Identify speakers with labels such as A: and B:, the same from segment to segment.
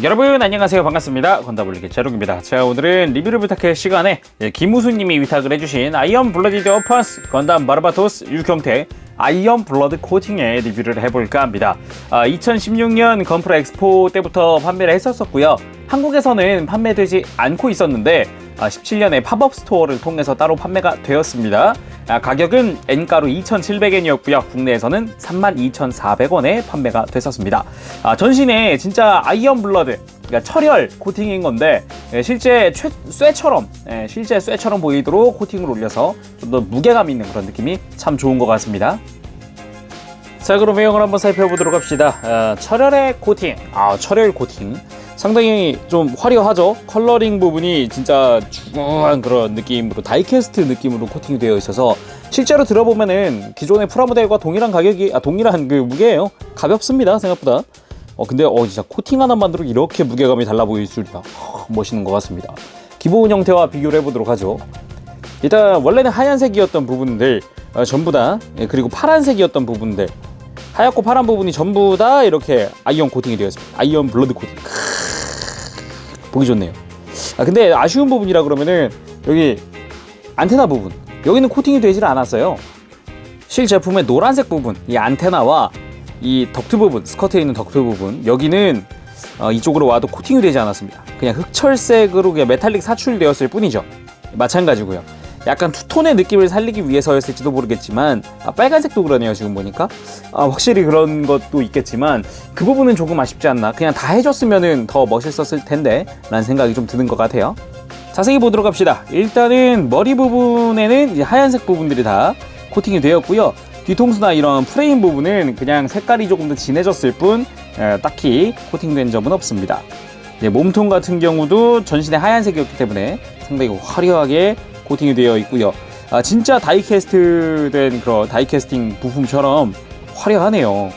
A: 여러분 안녕하세요. 반갑습니다. 건다블리기 제롱입니다. 자 오늘은 리뷰를 부탁해 시간에 예, 김우수님이 위탁을 해주신 아이언 블러디드 어퍼스 건담 바르바토스 유경태 아이언 블러드 코팅의 리뷰를 해볼까 합니다. 아, 2016년 건프라 엑스포 때부터 판매를 했었었고요. 한국에서는 판매되지 않고 있었는데 아, 17년에 팝업 스토어를 통해서 따로 판매가 되었습니다. 아, 가격은 N가로 2,700엔이었고요. 국내에서는 32,400원에 판매가 됐었습니다. 아, 전신에 진짜 아이언 블러드, 그러니까 철혈 코팅인 건데 예, 실제 최, 쇠처럼, 예, 실제 쇠처럼 보이도록 코팅을 올려서 좀 더 무게감 있는 그런 느낌이 참 좋은 것 같습니다. 자 그럼 외형을 한번 살펴보도록 합시다. 아, 철혈의 코팅, 아 철혈 코팅. 상당히 좀 화려하죠. 컬러링 부분이 진짜 중후한 그런 느낌으로 다이캐스트 느낌으로 코팅이 되어 있어서 실제로 들어보면은 기존의 프라모델과 동일한 가격이 아 동일한 그 무게예요. 가볍습니다 생각보다. 어 근데 어 진짜 코팅 하나 만들어 이렇게 무게감이 달라 보일 줄이야. 허, 멋있는 것 같습니다. 기본 형태와 비교를 해보도록 하죠. 일단 원래는 하얀색이었던 부분들 어, 전부 다 예, 그리고 파란색이었던 부분들 하얗고 파란 부분이 전부 다 이렇게 아이언 코팅이 되어 있습니다. 아이언 블러드 코팅. 보기 좋네요. 아 근데 아쉬운 부분이라 그러면은 여기 안테나 부분 여기는 코팅이 되질 않았어요. 실 제품의 노란색 부분 이 안테나와 이 덕트 부분 스커트에 있는 덕트 부분 여기는 어, 이쪽으로 와도 코팅이 되지 않았습니다. 그냥 흑철색으로 그냥 메탈릭 사출되었을 뿐이죠. 마찬가지고요. 약간 투톤의 느낌을 살리기 위해서였을지도 모르겠지만 아, 빨간색도 그러네요 지금 보니까. 아, 확실히 그런 것도 있겠지만 그 부분은 조금 아쉽지 않나. 그냥 다 해줬으면 더 멋있었을 텐데 라는 생각이 좀 드는 것 같아요. 자세히 보도록 합시다. 일단은 머리 부분에는 하얀색 부분들이 다 코팅이 되었고요. 뒤통수나 이런 프레임 부분은 그냥 색깔이 조금 더 진해졌을 뿐 에, 딱히 코팅된 점은 없습니다. 이제 몸통 같은 경우도 전신에 하얀색이었기 때문에 상당히 화려하게 코팅이 되어 있고요. 아, 진짜 다이캐스트 된 그런 다이캐스팅 부품처럼 화려하네요.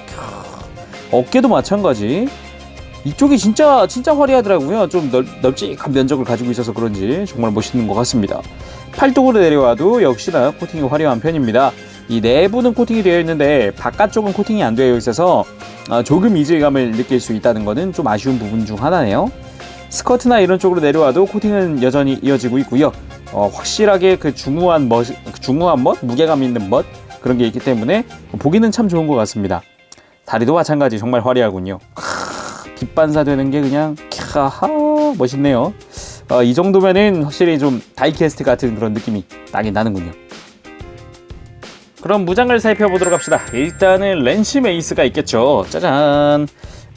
A: 캬, 어깨도 마찬가지. 이쪽이 진짜 진짜 화려하더라고요. 좀 넓, 넓직한 면적을 가지고 있어서 그런지 정말 멋있는 것 같습니다. 팔뚝으로 내려와도 역시나 코팅이 화려한 편입니다. 이 내부는 코팅이 되어 있는데 바깥쪽은 코팅이 안 되어 있어서 아, 조금 이질감을 느낄 수 있다는 것은 좀 아쉬운 부분 중 하나네요. 스커트나 이런 쪽으로 내려와도 코팅은 여전히 이어지고 있고요. 어, 확실하게 그 중후한 멋, 중후한 멋, 무게감 있는 멋 그런 게 있기 때문에 보기는 참 좋은 것 같습니다. 다리도 마찬가지 정말 화려하군요. 크, 빛반사 되는 게 그냥 캬하 멋있네요. 어, 이 정도면은 확실히 좀 다이캐스트 같은 그런 느낌이 나긴 나는군요. 그럼 무장을 살펴보도록 합시다. 일단은 렌시 메이스가 있겠죠. 짜잔.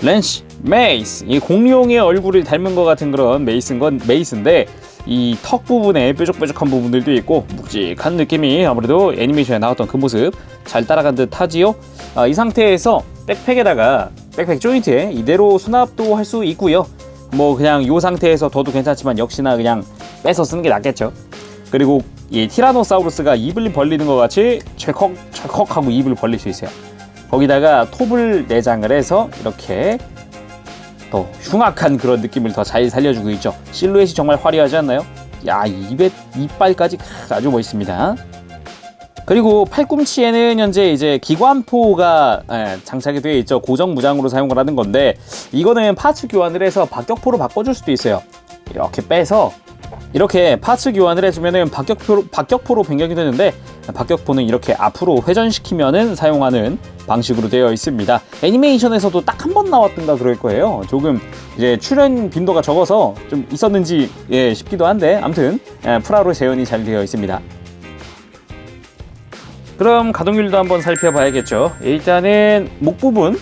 A: 렌시 메이스. 이 공룡의 얼굴을 닮은 것 같은 그런 메이스인 건 메이스인데 이 턱 부분에 뾰족뾰족한 부분들도 있고 묵직한 느낌이 아무래도 애니메이션에 나왔던 그 모습 잘 따라간 듯 하지요. 아, 이 상태에서 백팩에다가 백팩 조인트에 이대로 수납도 할 수 있고요. 뭐 그냥 이 상태에서 둬도 괜찮지만 역시나 그냥 빼서 쓰는 게 낫겠죠. 그리고 이 티라노사우루스가 입을 벌리는 것 같이 철컥 철컥 하고 입을 벌릴 수 있어요. 거기다가 톱을 내장을 해서 이렇게 더 흉악한 그런 느낌을 더 잘 살려주고 있죠. 실루엣이 정말 화려하지 않나요? 야, 입에 이빨까지 아주 멋있습니다. 그리고 팔꿈치에는 현재 이제 기관포가 예, 장착이 되어 있죠. 고정 무장으로 사용을 하는 건데 이거는 파츠 교환을 해서 박격포로 바꿔줄 수도 있어요. 이렇게 빼서 이렇게 파츠 교환을 해주면은 박격포로, 박격포로 변경이 되는데 박격포는 이렇게 앞으로 회전시키면은 사용하는 방식으로 되어 있습니다. 애니메이션에서도 딱 한 번 나왔던가 그럴 거예요. 조금 이제 출연 빈도가 적어서 좀 있었는지 예, 싶기도 한데 아무튼 예, 프라로 재현이 잘 되어 있습니다. 그럼 가동률도 한번 살펴봐야겠죠. 일단은 목 부분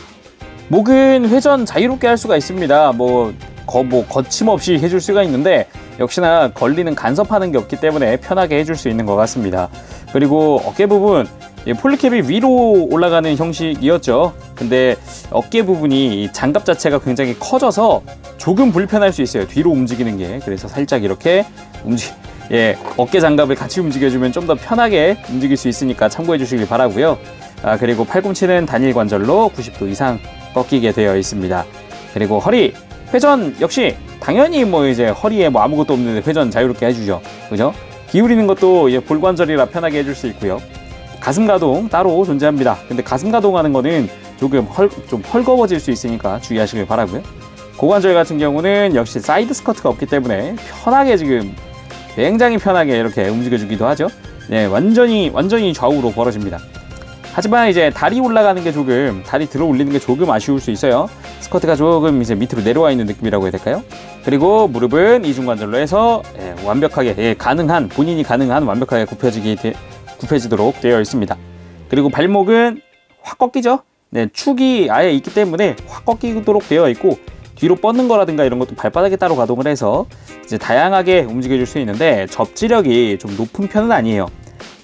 A: 목은 회전 자유롭게 할 수가 있습니다. 뭐, 거, 뭐 거침없이 해줄 수가 있는데 역시나 걸리는 간섭하는 게 없기 때문에 편하게 해줄 수 있는 것 같습니다. 그리고 어깨 부분 이 폴리캡이 위로 올라가는 형식이었죠. 근데 어깨 부분이 이 장갑 자체가 굉장히 커져서 조금 불편할 수 있어요. 뒤로 움직이는 게. 그래서 살짝 이렇게 움직, 예, 어깨 장갑을 같이 움직여주면 좀 더 편하게 움직일 수 있으니까 참고해 주시길 바라고요. 아, 그리고 팔꿈치는 단일 관절로 90도 이상 꺾이게 되어 있습니다. 그리고 허리 회전 역시 당연히 뭐 이제 허리에 뭐 아무것도 없는데 회전 자유롭게 해주죠. 그죠? 기울이는 것도 이제 볼관절이라 편하게 해줄 수 있고요. 가슴 가동 따로 존재합니다. 근데 가슴 가동하는 거는 조금 헐, 좀 헐거워질 수 있으니까 주의하시길 바라고요. 고관절 같은 경우는 역시 사이드 스커트가 없기 때문에 편하게 지금 굉장히 편하게 이렇게 움직여주기도 하죠. 네, 완전히 완전히 좌우로 벌어집니다. 하지만 이제 다리 올라가는 게 조금 다리 들어 올리는 게 조금 아쉬울 수 있어요. 스커트가 조금 이제 밑으로 내려와 있는 느낌이라고 해야 될까요? 그리고 무릎은 이중관절로 해서 예, 완벽하게 예, 가능한 본인이 가능한 완벽하게 굽혀지기 되- 굽혀지도록 되어 있습니다. 그리고 발목은 확 꺾이죠. 네, 축이 아예 있기 때문에 확 꺾이도록 되어 있고 뒤로 뻗는 거라든가 이런 것도 발바닥에 따로 가동을 해서 이제 다양하게 움직여줄 수 있는데 접지력이 좀 높은 편은 아니에요.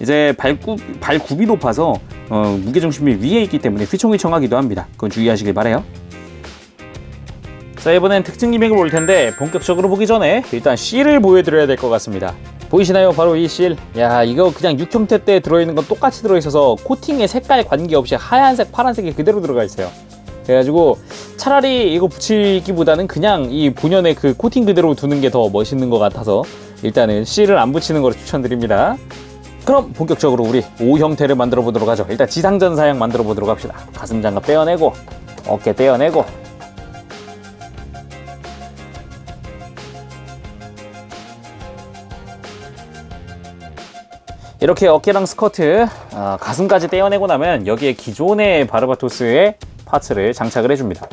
A: 이제 발굽 발굽이 높아서 어, 무게 중심이 위에 있기 때문에 휘청휘청하기도 합니다. 그건 주의하시길 바래요. 자 이번엔 특징 리맥을 볼 텐데 본격적으로 보기 전에 일단 C를 보여드려야 될 것 같습니다. 보이시나요? 바로 이 실. 야 이거 그냥 육형태 때 들어있는 건 똑같이 들어있어서 코팅의 색깔 관계없이 하얀색, 파란색이 그대로 들어가 있어요. 그래가지고 차라리 이거 붙이기보다는 그냥 이 본연의 그 코팅 그대로 두는 게 더 멋있는 것 같아서 일단은 C를 안 붙이는 걸 추천드립니다. 그럼 본격적으로 우리 O 형태를 만들어 보도록 하죠. 일단 지상전 사양 만들어 보도록 합시다. 가슴 장갑 떼어내고 어깨 떼어내고 이렇게 어깨랑 스커트, 아, 가슴까지 떼어내고 나면 여기에 기존의 바르바토스의 파츠를 장착을 해줍니다.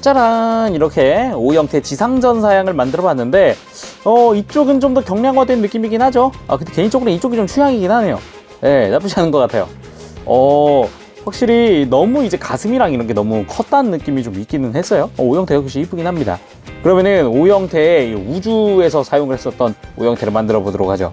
A: 짜란! 이렇게 O 형태 지상전 사양을 만들어 봤는데 어 이쪽은 좀 더 경량화된 느낌이긴 하죠? 아 근데 개인적으로 이쪽이 좀 취향이긴 하네요. 예 나쁘지 않은 것 같아요. 어 확실히 너무 이제 가슴이랑 이런 게 너무 컸다는 느낌이 좀 있기는 했어요. 어, O 형태 역시 이쁘긴 합니다. 그러면은 O 형태의 이 우주에서 사용을 했었던 O 형태를 만들어 보도록 하죠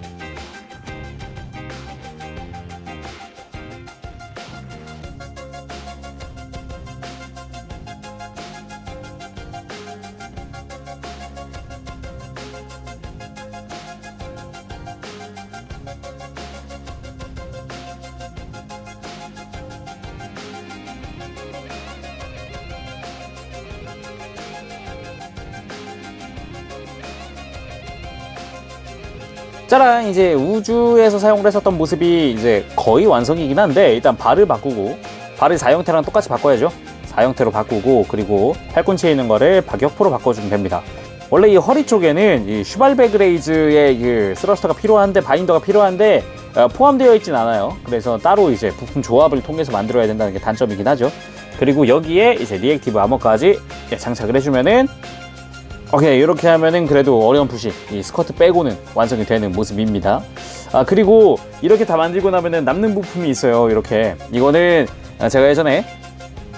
A: 짜란 이제 우주에서 사용을 했었던 모습이 이제 거의 완성이긴 한데 일단 발을 바꾸고 발을 4형태랑 똑같이 바꿔야죠. 4형태로 바꾸고 그리고 팔꿈치에 있는 거를 박격포로 바꿔주면 됩니다. 원래 이 허리 쪽에는 이 슈발베 그레이즈의 그 스러스터가 필요한데 바인더가 필요한데 어, 포함되어 있진 않아요. 그래서 따로 이제 부품 조합을 통해서 만들어야 된다는 게 단점이긴 하죠. 그리고 여기에 이제 리액티브 아머까지 장착을 해주면은 오케이 이렇게 하면은 그래도 어렴풋이 이 스커트 빼고는 완성이 되는 모습입니다. 아 그리고 이렇게 다 만들고 나면은 남는 부품이 있어요 이렇게. 이거는 아, 제가 예전에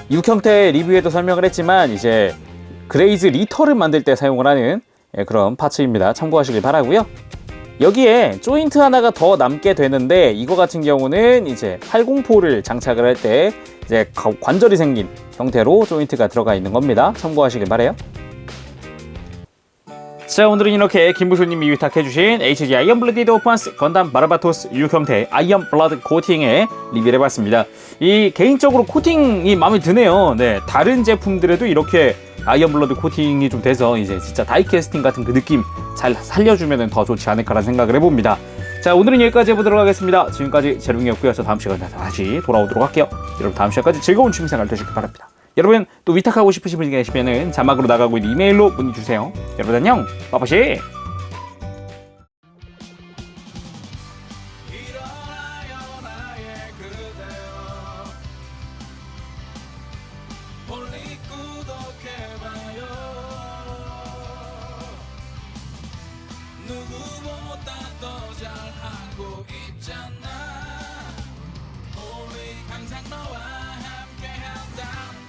A: 육형태 리뷰에도 설명을 했지만 이제 그레이즈 리터를 만들 때 사용을 하는 예, 그런 파츠입니다. 참고하시길 바라고요. 여기에 조인트 하나가 더 남게 되는데 이거 같은 경우는 이제 804를 장착을 할 때 이제 가- 관절이 생긴 형태로 조인트가 들어가 있는 겁니다. 참고하시길 바래요 자 오늘은 이렇게 김부수님이 위탁해주신 HG 아이언 블러디드 오판스 건담 바르바토스 유형태 아이언 블러드 코팅에 리뷰를 해봤습니다. 이 개인적으로 코팅이 마음에 드네요. 네 다른 제품들에도 이렇게 아이언 블러드 코팅이 좀 돼서 이제 진짜 다이캐스팅 같은 그 느낌 잘 살려주면 더 좋지 않을까라는 생각을 해봅니다. 자 오늘은 여기까지 해보도록 하겠습니다. 지금까지 제롱이었고요. 저 다음 시간에 다시 돌아오도록 할게요. 여러분 다음 시간까지 즐거운 취미생활 되시길 바랍니다. 여러분 또 위탁하고 싶으신 분이 계시면은 자막으로 나가고 있는 이메일로 문의 주세요. 여러분 안녕. 빠빠씨. 누구보다도 너와 함께한다